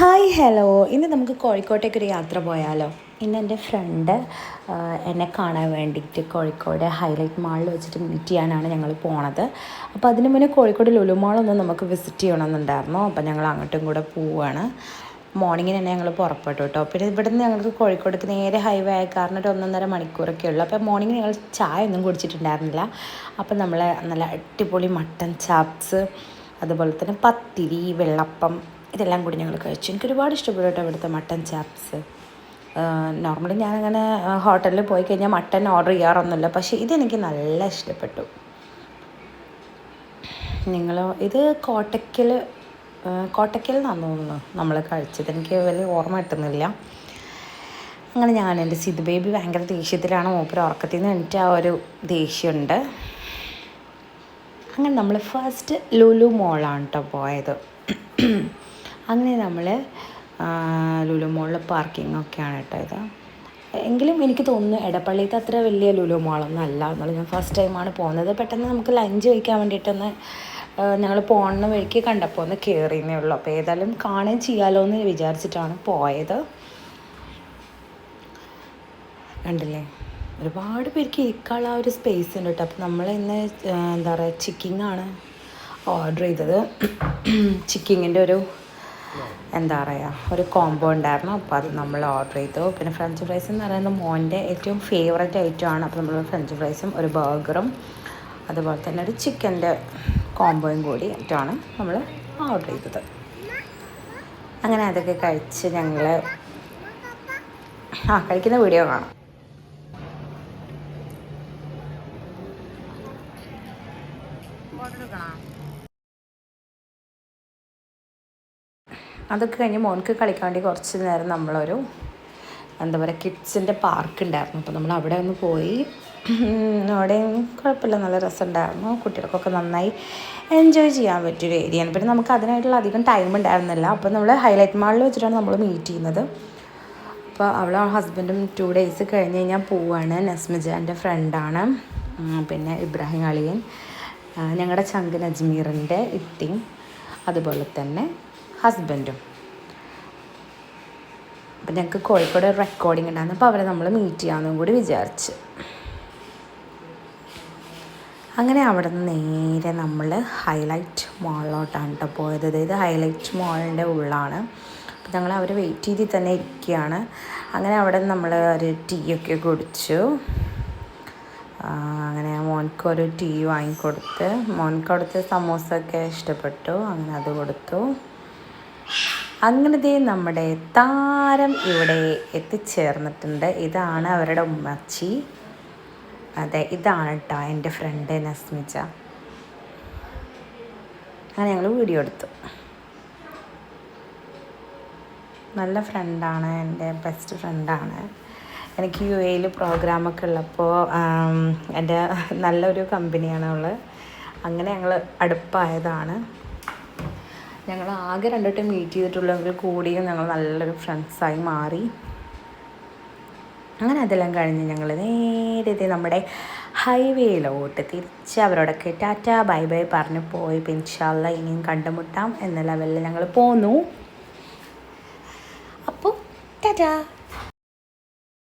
Hi hello. ഇന്ന് നമുക്ക് കോഴിക്കോട്ടേക്ക് ഒരു യാത്ര പോയാലോ? ഇന്ന് എന്റെ ഫ്രണ്ട് എന്നെ കാണാൻ വേണ്ടിയിട്ട് കോഴിക്കോട് ഹൈലൈറ്റ് മാളിൽ വെച്ചിട്ട് മീറ്റ് ചെയ്യാനാണ് ഞങ്ങൾ പോണത്. അപ്പോൾ അതിന് മുന്നേ കോഴിക്കോട് ലുലു മാളൊന്ന് നമുക്ക് വിസിറ്റ് ചെയ്യണമെന്നുണ്ടായിരുന്നു. അപ്പോൾ ഞങ്ങൾ അങ്ങോട്ടും കൂടെ പോവുകയാണ് മോർണിംഗിന് തന്നെ ഞങ്ങൾ പുറപ്പെട്ടു കേട്ടോ. പിന്നെ ഇവിടുന്ന് ഞങ്ങൾക്ക് കോഴിക്കോടേക്ക് നേരെ ഹൈവേ ആയ കാരണം ഒരു ഒന്നൊന്നര മണിക്കൂറൊക്കെ ഉള്ളു. അപ്പോൾ മോർണിംഗ് ഞങ്ങൾ ചായ ഒന്നും കുടിച്ചിട്ടുണ്ടായിരുന്നില്ല. അപ്പോൾ നമ്മൾ നല്ല അടിപൊളി മട്ടൻ ചാപ്സ് അതുപോലെ തന്നെ പത്തിരി വെള്ളപ്പം ഇതെല്ലാം കൂടി ഞങ്ങൾ കഴിച്ചു. എനിക്ക് ഒരുപാട് ഇഷ്ടപ്പെട്ടു കേട്ടോ ഇവിടുത്തെ മട്ടൻ ചാപ്സ്. നോർമലി ഞാനങ്ങനെ ഹോട്ടലിൽ പോയി കഴിഞ്ഞാൽ മട്ടൻ ഓർഡർ ചെയ്യാറൊന്നുമില്ല. പക്ഷേ ഇതെനിക്ക് നല്ല ഇഷ്ടപ്പെട്ടു. നിങ്ങൾ ഇത് കോട്ടയ്ക്കൽ കോട്ടയ്ക്കൽ നിന്നാണ് തോന്നുന്നു നമ്മൾ കഴിച്ചത്. എനിക്ക് വലിയ ഓർമ്മ കിട്ടുന്നില്ല. അങ്ങനെ ഞാൻ എന്റെ സിദ് ബേബി ഭയങ്കര ദേഷ്യത്തിലാണ്. മൂപ്പര് ഉറക്കത്തിൽ നിന്ന് എനിക്ക് ആ ഒരു ദേഷ്യമുണ്ട്. അങ്ങനെ നമ്മൾ ഫസ്റ്റ് ലുലു മോളാണ് കേട്ടോ പോയത്. അങ്ങനെ നമ്മൾ ലുലു മോളിൽ പാർക്കിംഗ് ഒക്കെയാണ് കേട്ടോ ഇത്. എങ്കിലും എനിക്ക് തോന്നുന്നു ഇടപ്പള്ളിയിൽ അത്ര വലിയ ലുലു മോളൊന്നും അല്ല എന്നുള്ളത് ഞാൻ ഫസ്റ്റ് ടൈമാണ് പോകുന്നത്. പെട്ടെന്ന് നമുക്ക് ലഞ്ച് കഴിക്കാൻ വേണ്ടിയിട്ടൊന്ന് ഞങ്ങൾ പോകുന്ന വഴിക്ക് കണ്ടപ്പോൾ ഒന്ന് കയറിയെന്നേ ഉള്ളൂ. അപ്പോൾ ഏതായാലും കാണുകയും ചെയ്യാലോ എന്ന് വിചാരിച്ചിട്ടാണ് പോയത്. കണ്ടില്ലേ? ഒരുപാട് പേർക്ക് ഇരിക്കാനുള്ള ഒരു സ്പേസ് ഉണ്ട് കേട്ടോ. അപ്പോൾ നമ്മൾ ഇന്ന് എന്താ പറയുക ചിക്കിങ്ങാണ് ഓർഡർ ചെയ്തത്. ചിക്കിങ്ങിന്റെ ഒരു എന്താ പറയുക ഒരു കോംബോ ഉണ്ടായിരുന്നു. അപ്പോൾ അത് നമ്മൾ ഓർഡർ ചെയ്തു. പിന്നെ ഫ്രഞ്ച് ഫ്രൈസ് എന്ന് പറയുന്നത് മോന്റെ ഏറ്റവും ഫേവററ്റ് ആണ്. അപ്പോൾ നമ്മൾ ഫ്രഞ്ച് ഫ്രൈസും ഒരു ബർഗറും അതുപോലെ തന്നെ ഒരു ചിക്കന്റെ കോംബോയും കൂടി ആയിട്ടാണ് നമ്മൾ ഓർഡർ ചെയ്തത്. അങ്ങനെ അതൊക്കെ കഴിച്ച് ഞങ്ങൾ ആ കഴിക്കുന്ന വീഡിയോ കാണാം. അതൊക്കെ കഴിഞ്ഞ് മോൻക്ക് കളിക്കാൻ വേണ്ടി കുറച്ച് നേരം നമ്മളൊരു എന്താ പറയുക കിഡ്സിന്റെ പാർക്ക് ഉണ്ടായിരുന്നു അപ്പോൾ നമ്മൾ അവിടെ ഒന്ന് പോയി. അവിടെയും കുഴപ്പമില്ല. നല്ല രസമുണ്ടായിരുന്നു. കുട്ടികൾക്കൊക്കെ നന്നായി എൻജോയ് ചെയ്യാൻ പറ്റിയൊരു ഏരിയയാണ് പിന്നെ നമുക്ക് അതിനായിട്ടുള്ള അധികം ടൈം ഉണ്ടായിരുന്നില്ല. അപ്പോൾ നമ്മൾ ഹൈലൈറ്റ് മാളിൽ വെച്ചിട്ടാണ് നമ്മൾ മീറ്റ് ചെയ്യുന്നത്. അപ്പോൾ അവളെ ഹസ്ബൻഡും ടു ഡേയ്സ് കഴിഞ്ഞ് കഴിഞ്ഞാൽ പോവാണ്. നസ്മിജാന്റെ ഫ്രണ്ടാണ് പിന്നെ ഇബ്രാഹിം അളിയൻ. ഞങ്ങളുടെ ചങ്കൻ അജ്മീറിന്റെ ഇത്തിയും അതുപോലെ തന്നെ ഹസ്ബൻഡും അപ്പം ഞങ്ങൾക്ക് കോഴിക്കോട് റെക്കോർഡിംഗ് ഉണ്ടായിരുന്നു. അപ്പോൾ അവരെ നമ്മൾ മീറ്റ് ചെയ്യാമെന്നും കൂടി വിചാരിച്ച്. അങ്ങനെ അവിടെ നിന്ന് നേരെ നമ്മൾ ഹൈലൈറ്റ് മോളിലോട്ടാണ് കേട്ടോ പോയത്. അതായത് ഹൈലൈറ്റ് മോളിന്റെ ഉള്ളാണ്. അപ്പം ഞങ്ങൾ അവർ വെയിറ്റ് ചെയ്തിൽ തന്നെ ഇരിക്കുകയാണ് അങ്ങനെ അവിടെ നമ്മൾ ഒരു ടീ ഒക്കെ കുടിച്ചു അങ്ങനെ മോൻക്ക് ഒരു ടീ വാങ്ങിക്കൊടുത്ത്. മോൻക്ക് അവിടുത്തെ സമോസ ഒക്കെ ഇഷ്ടപ്പെട്ടു. അങ്ങനെ അത് കൊടുത്തു. അങ്ങനത്തെ നമ്മുടെ താരം ഇവിടെ എത്തിച്ചേർന്നിട്ടുണ്ട്. ഇതാണ് അവരുടെ ഉമ്മച്ചി. അതെ ഇതാണ് കേട്ടോ എന്റെ ഫ്രണ്ട് നസ്മിച്ച അങ്ങനെ ഞങ്ങൾ വീഡിയോ എടുത്തു. നല്ല ഫ്രണ്ടാണ് എന്റെ ബെസ്റ്റ് ഫ്രണ്ടാണ് എനിക്ക് യു എയിൽ പ്രോഗ്രാമൊക്കെ ഉള്ളപ്പോൾ എന്റെ നല്ലൊരു കമ്പനിയാണ് അവൾ അങ്ങനെ ഞങ്ങൾ അടുപ്പായതാണ്. ഞങ്ങൾ ആകെ രണ്ടു മീറ്റ് ചെയ്തിട്ടുള്ളെങ്കിൽ കൂടിയും ഞങ്ങൾ നല്ലൊരു ഫ്രണ്ട്സായി മാറി. അങ്ങനെ അതെല്ലാം കഴിഞ്ഞ് ഞങ്ങൾ നേരത്തെ നമ്മുടെ ഹൈവേയിലോട്ട് തിരിച്ച് അവരോടൊക്കെ ടാറ്റ ബൈ ബൈ പറഞ്ഞ് പോയി. പിൻഷാല്ല ഇനിയും കണ്ടുമുട്ടാം എന്ന ലെവലിൽ ഞങ്ങൾ പോന്നു. അപ്പോൾ ടാറ്റ